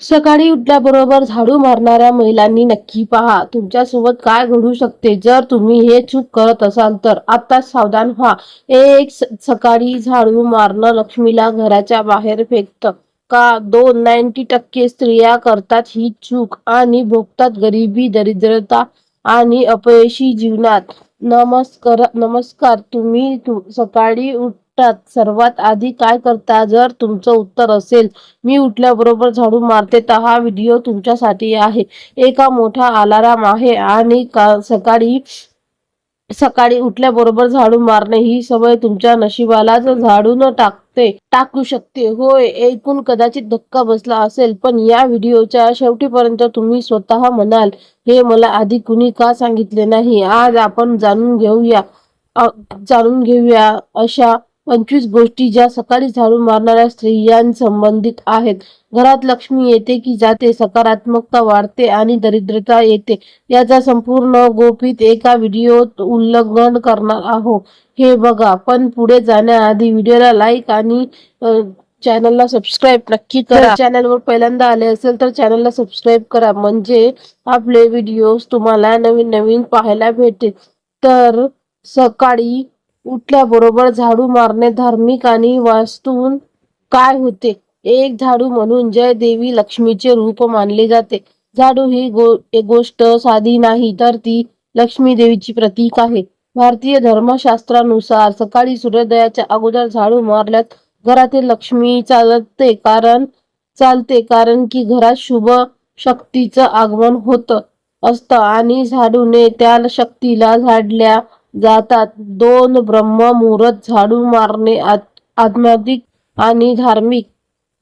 सकाळी उठल्याबरोबर झाडू मारणाऱ्या महिलांनी नक्की पहा तुमच्यासोबत काय घडू शकते? जर तुम्ही हे चूक करत असाल तर आत्ताच सावधान व्हा. एक सकाळी झाडू मारणं लक्ष्मीला घराच्या बाहेर फेकतं. का? दोन नाईन्टी टक्के स्त्रिया करतात ही चूक आणि भोगतात गरिबी दरिद्रता आणि अपयशी जीवनात. नमस्कार नमस्कार. तुम्ही तु- सकाळी उठतात सर्वात आधी काय करता? जर तुमचं उत्तर असेल मी उठल्याबरोबर झाडू मारते तर हा व्हिडिओ तुमच्यासाठी आहे. एका मोठा अलाराम आहे आणि का सकाळी सकाळी उठल्याबरोबर झाडू मारणे ही सवय तुमच्या नशिबालाच झाडून टाकते टाकू शकते. होय ऐकून कदाचित धक्का बसला असेल पण या व्हिडिओच्या शेवटीपर्यंत तुम्ही स्वतः म्हणाल हे मला आधी कुणी का सांगितले नाही? आज आपण जाणून घेऊया जाणून घेऊया अशा पंचवीस गोष्टी ज्या सकाळी झाडू मारणाऱ्या स्त्रियांसंबंधित आहेत. घरात लक्ष्मी येते की जाते सकारात्मकता वाढते आणि दरिद्रता येते. याचा संपूर्ण गोपित एका व्हिडिओत उल्लंघन करणार आहो हे बघा. पण पुढे जाण्याआधी व्हिडिओला लाईक आणि चॅनलला सबस्क्राईब नक्की करा. चॅनलवर पहिल्यांदा आले असेल तर चॅनलला सबस्क्राईब करा. म्हणजे आपले व्हिडिओज तुम्हाला नवीन नवीन पाहायला भेटेल तर सकाळी उठल्याबरोबर झाडू मारणे धार्मिक आणि वास्तून काय होते? एक झाडू म्हणून जय देवी लक्ष्मीचे रूप मानले जाते. झाडू ही गो एक गोष्ट साधी नाही तर ती लक्ष्मी देवीची प्रतीक आहे. भारतीय धर्मशास्त्रानुसार सकाळी सूर्योदयाच्या अगोदर झाडू मारल्यात घरातील लक्ष्मी चालते कारण चालते कारण की घरात शुभ शक्तीचं आगमन होत असतं आणि झाडूने त्या शक्तीला झाडल्या जातात. दोन ब्रह्म मुहूर्त झाडू मारणे आध्यात्मिक आणि धार्मिक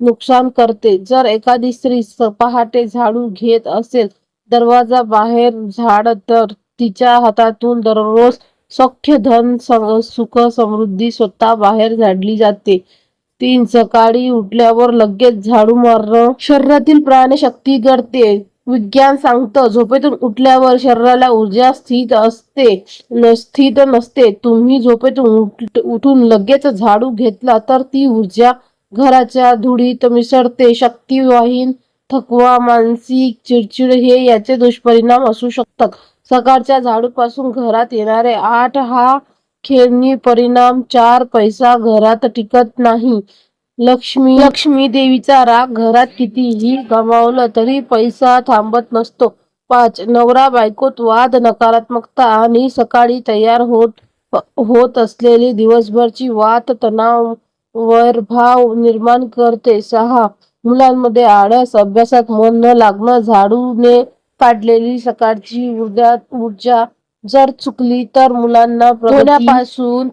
नुकसान करते. जर एखादी स्त्री स- पहाटे झाडू घेत असेल दरवाजा बाहेर झाड तर तिच्या हातातून दररोज सख्य धन सुख समृद्धी स्वतः बाहेर झाडली जाते. तीन सकाळी उठल्यावर लगेच झाडू मारणं शरीरातील प्राणशक्ती घडते. विज्ञान सांगतं झोपेतून उठल्यावर शरीराला ऊर्जा स्थित असते स्थित नसते. तुम्ही झोपेतून उठून लगेच झाडू घेतला तर ती ऊर्जा घराच्या धुळीत मिसळते. शक्तीवाहीन थकवा मानसिक चिडचिड हे याचे दुष्परिणाम असू शकतात. सकाळच्या झाडूपासून घरात येणारे आठ हा खेळणी परिणाम चार पैसा घरात टिकत नाही. लक्ष्मी लक्ष्मी देवीचा राग घरात कितीही गमावलं तरी पैसा थांबत नसतो. पाच नवरा बायकोत वाद नकारात्मकता आणि सकाळी तयार होत होत असलेली दिवसभरची वाद तणाव वैरभाव निर्माण करते. सहा मुलांमध्ये आळस अभ्यासात मन न लागणं झाडूने काढलेली सकाळची ऊर्जा ऊर्जा जर चुकली तर मुलांना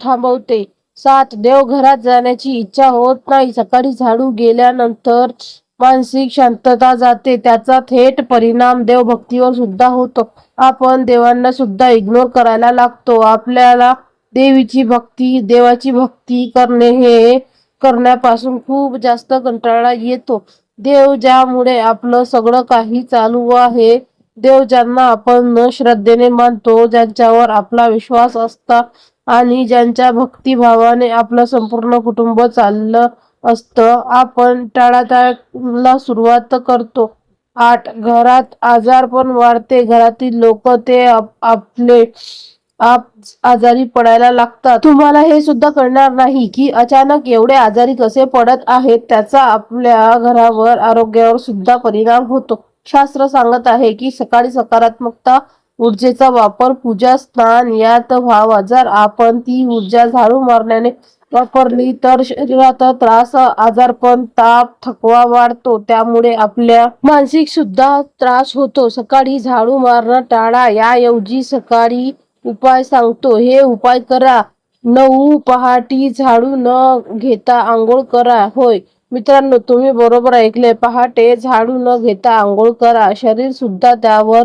थांबवते. सात देवघरात जाण्याची इच्छा होत नाही. सकाळी झाडू गेल्यानंतर मानसिक शांतता जाते. त्याचा थेट परिणाम देवभक्तीवर सुद्धा होतो. आपण देवांना सुद्धा इग्नोर करायला लागतो. आपल्याला देवीची भक्ती देवाची भक्ती करणे हे करण्यापासून खूप जास्त कंटाळा येतो. देव ज्यामुळे आपलं सगळं काही चालू आहे देव ज्यांना आपण न श्रद्धेने मानतो ज्यांच्यावर आपला विश्वास असता आणि ज्यांच्या भक्तिभावाने आपलं संपूर्ण कुटुंब चाललं असतं आपण टाळाटाळला सुरुवात करतो. आठ घरात आजारपण वाढते. घरातील लोक ते आप- आपले आप आजारी पडायला लागतात. तुम्हाला हे सुद्धा कळणार नाही की अचानक एवढे आजारी कसे पडत आहेत त्याचा आपल्या घरावर आरोग्यावर सुद्धा परिणाम होतो. शास्त्र सांगत आहे की सकाळी सकारात्मकता ऊर्जेचा वापर पूजा स्नान यात व्हावा. जर आपण ती ऊर्जा झाडू मारण्याने वापरली तर शरीरात त्रास आजारपण ताप थकवा वाढतो. त्यामुळे आपल्या मानसिक सुद्धा त्रास होतो. सकाळी झाडू मारणं टाळा. याऐवजी सकाळी उपाय सांगतो. हे उपाय करा. नऊ पहाटी झाडू न घेता आंघोळ करा. होय. मित्रांनो तुम्ही बरोबर ऐकले पहाटे झाडू न घेता आंघोळ करा. शरीर सुद्धा त्यावर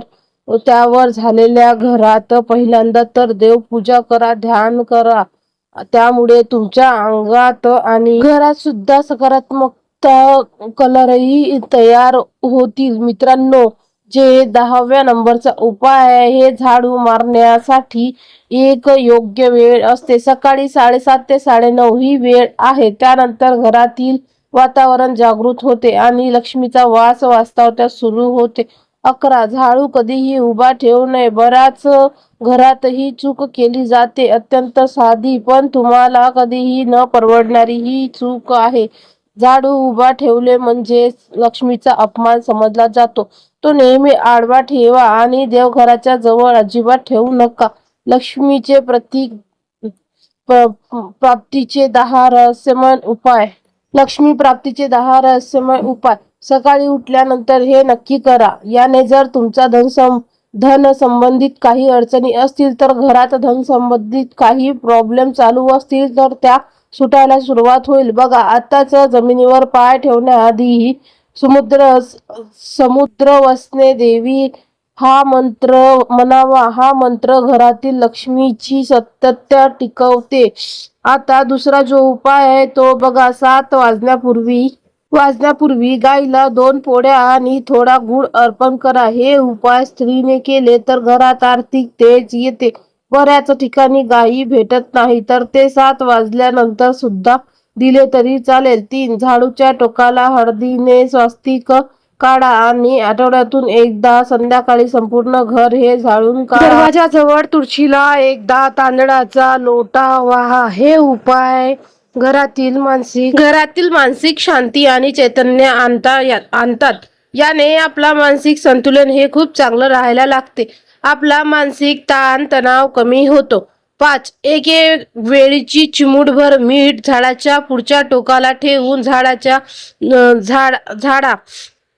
त्यावर झालेल्या घरात पहिल्यांदा तर देवपूजा करा ध्यान करा. त्यामुळे तुमच्या अंगात आणि घरात सुद्धा सकारात्मकता कलरही तयार होतील. मित्रांनो जे दहाव्या नंबरचा उपाय आहे हे झाडू मारण्यासाठी एक योग्य वेळ असते. सकाळी साडेसात ते साडेनऊ ही वेळ आहे. त्यानंतर घरातील वातावरण जागृत होते आणि लक्ष्मीचा वास वास्तवत्यात सुरू होते. अकरा. झाडू कधीही उभा ठेवू नये. बराच घरातही चूक केली जाते. अत्यंत साधी पण तुम्हाला कधीही न परवडणारी ही चूक आहे. झाडू उभा ठेवले म्हणजे लक्ष्मीचा अपमान समजला जातो. तो नेहमी आडवा ठेवा आणि देवघराच्या जवळ अजिबात ठेवू नका. लक्ष्मीचे प्रतीक प्राप्तीचे दहा रहस्यमय उपाय. लक्ष्मी प्राप्तीचे दहा रहस्यमय उपाय. सकाळी उठल्यानंतर हे नक्की करा. याने जर तुमचा धन सं धन संबंधित काही अडचणी असतील तर घरात धन संबंधित काही प्रॉब्लेम चालू असतील तर त्या सुटायला सुरुवात होईल. बघा आताच जमिनीवर पाय ठेवण्याआधी समुद्र समुद्र वसने देवी हा मंत्र म्हणावा. हा मंत्र घरातील लक्ष्मीची सतत्य टिकवते. आता दुसरा जो उपाय आहे तो बघा सात वाजण्यापूर्वी वाजण्यापूर्वी गाईला दोन पोळ्या आणि थोडा गुळ अर्पण करा. हे उपाय स्त्रीने केले तर घरात आर्थिक तेज येते. बऱ्याच ठिकाणी गायी भेटत नाही तर ते सात वाजल्यानंतर सुद्धा दिले तरी चालेल. तीन झाडूच्या टोकाला हळदीने स्वास्तिक काढा आणि आठवड्यातून एकदा संध्याकाळी संपूर्ण घर हे झाडून काढा. दरवाजाजवळ तुळशीला एकदा तांदळाचा लोटा वाहा. हे उपाय घरातील मानसिक घरातील मानसिक शांती आणि चैतन्य आणता या- आणतात. याने आपला मानसिक संतुलन हे खूप चांगलं राहायला लागते. आपला मानसिक ताण तणाव कमी होतो. पाच एक वेळीची चिमूटभर मीठ झाडाच्या पुढच्या टोकाला ठेवून झाडाच्या झाड झाडा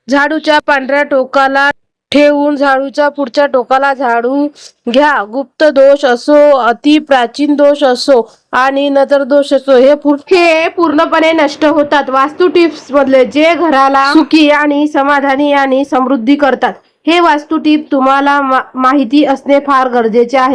झाडूच्या पांढऱ्या टोकाला ठेवून झाडूच्या पुढच्या टोकाला झाडू घ्या. गुप्त दोष असो अति प्राचीन दोष असो आणि नजर दोष असो हे हे पूर्णपणे नष्ट होतात. वास्तू टिप्स मधले जे घराला सुखी आणि समाधानी आणि समृद्धी करतात हे वास्तू टिप तुम्हाला मा- माहिती असणे फार गरजेचे आहे.